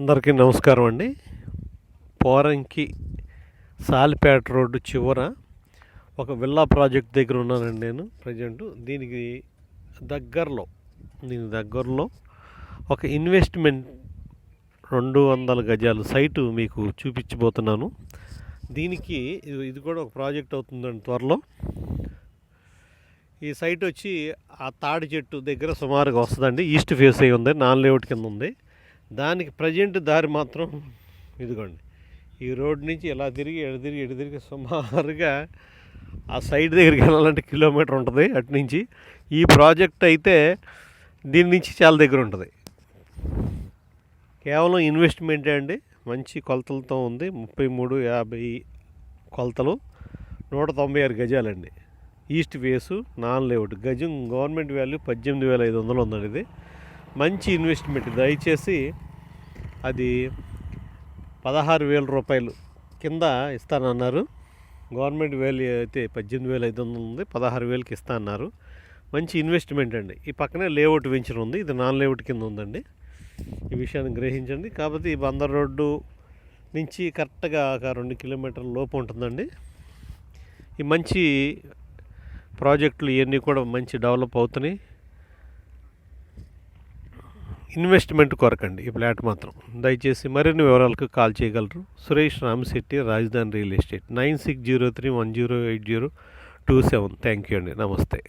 అందరికీ నమస్కారం అండి. పోరంకి సాలిపేట రోడ్డు చివర ఒక విల్లా ప్రాజెక్ట్ దగ్గర ఉన్నానండి నేను ప్రజెంట్. దీనికి దగ్గరలో దీని దగ్గరలో ఒక ఇన్వెస్ట్మెంట్ రెండు వందల గజాలు సైటు మీకు చూపించబోతున్నాను. దీనికి ఇది- ఇది కూడా ఒక ప్రాజెక్ట్ అవుతుందండి త్వరలో. ఈ సైట్ వచ్చి ఆ తాడి చెట్టు దగ్గర సుమారుగా వస్తుందండి. ఈస్ట్ ఫేస్ అయి ఉంది నాన్ లేఅవుట్ కింద ఉంది. దానికి ప్రజెంట్ దారి మాత్రం ఇదిగోండి. ఈ రోడ్ నుంచి ఇలా తిరిగి ఎడ తిరిగి ఎడు తిరిగి సుమారుగా ఆ సైడ్ దగ్గరికి వెళ్ళాలంటే కిలోమీటర్ ఉంటుంది అటు నుంచి. ఈ ప్రాజెక్ట్ అయితే దీని నుంచి చాలా దగ్గర ఉంటుంది. కేవలం ఇన్వెస్ట్మెంటే అండి. మంచి కొలతలతో ఉంది. ముప్పై మూడు యాభై కొలతలు. నూట తొంభై ఆరు గజాలండి. East face non layout. గజం గవర్నమెంట్ వాల్యూ పద్దెనిమిది వేల ఐదు వందలు ఉందండి ఇది. మంచి ఇన్వెస్ట్మెంట్. దయచేసి అది పదహారు వేల రూపాయలు కింద ఇస్తానన్నారు. గవర్నమెంట్ వేలు అయితే పద్దెనిమిది వేల ఐదు వందలు ఉంది. పదహారు వేలకి ఇస్తా అన్నారు. మంచి ఇన్వెస్ట్మెంట్ అండి. ఈ పక్కనే లేఅవుట్ వెంచర్ ఉంది. ఇది నాన్ లేఅవుట్ కింద ఉందండి. ఈ విషయాన్ని గ్రహించండి. కాకపోతే ఈ బందర్ రోడ్డు నుంచి కరెక్ట్గా ఒక రెండు కిలోమీటర్ల లోపు ఉంటుందండి. ఈ మంచి ప్రాజెక్టులు ఇవన్నీ కూడా మంచి డెవలప్ అవుతున్నాయి. ఇన్వెస్ట్మెంట్ కొరకండి ఈ ఫ్లాట్ మాత్రం. దయచేసి మరిన్ని వివరాలకు కాల్ చేయగలరు. Suresh Ramasetti Rajadhani real estate. Nine six zero three one zero eight zero two seven. Thank you అండి. నమస్తే.